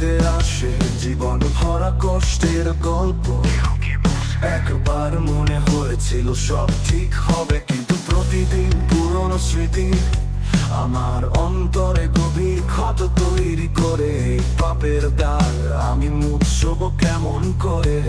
ফিরে আসে জীবন ভরা কষ্টের গল্প। একবার মনে হয়েছিল সব ঠিক হবে, কিন্তু প্রতিদিন পুরনো স্মৃতি আমার অন্তরে গভীর ক্ষত তৈরি করে। পাপের দাগ আমি মুখ কেমন করে?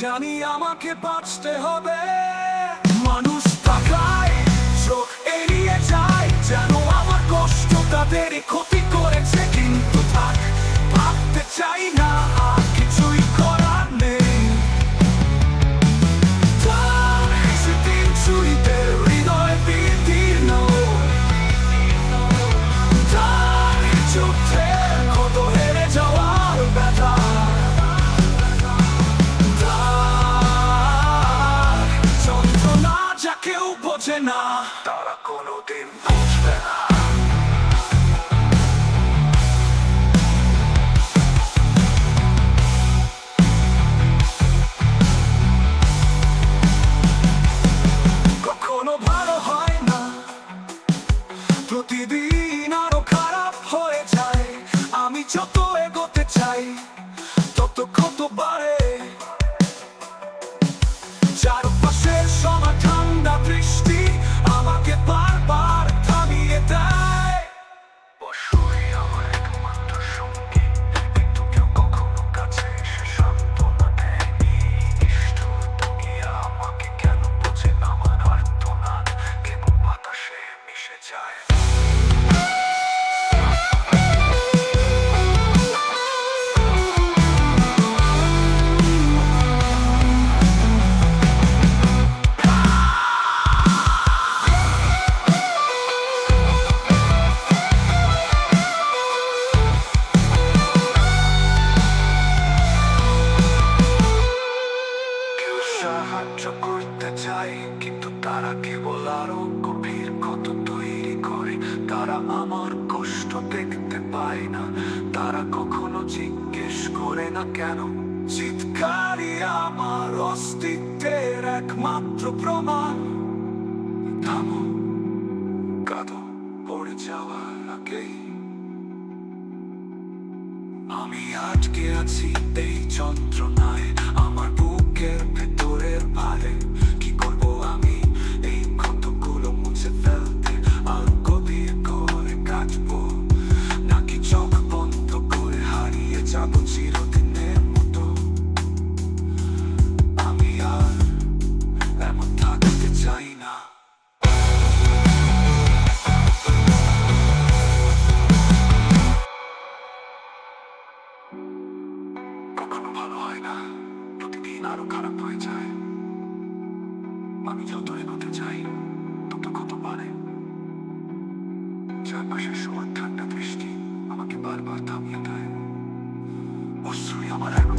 জানি আমাকে বাঁচতে হবে। না তারা কোনোদিন বুঝবে না। তারা কেবল আরও গভীর ক্ষত তৈরি করে। তারা আমার কষ্ট দেখতে পায় না। তারা কখনো জিজ্ঞেস করে না কেন? চিৎকারই আমার অস্তিত্বের একমাত্র প্রমাণ। থামো। কাঁদো। পড়ে যাওয়ার আগেই। আমি আটকে আছি এই যন্ত্রণায়। আমার বুকের ভেতরের ভারে। হয় না। প্রতিদিন আরও খারাপ হয়ে যায়। আমি যত এগোতে চাই তত ক্ষত বাড়ে চারপাশের সমান ঠান্ডা বৃষ্টি আমাকে বারবার থামিয়ে দেয়। অশ্রুই আমার এক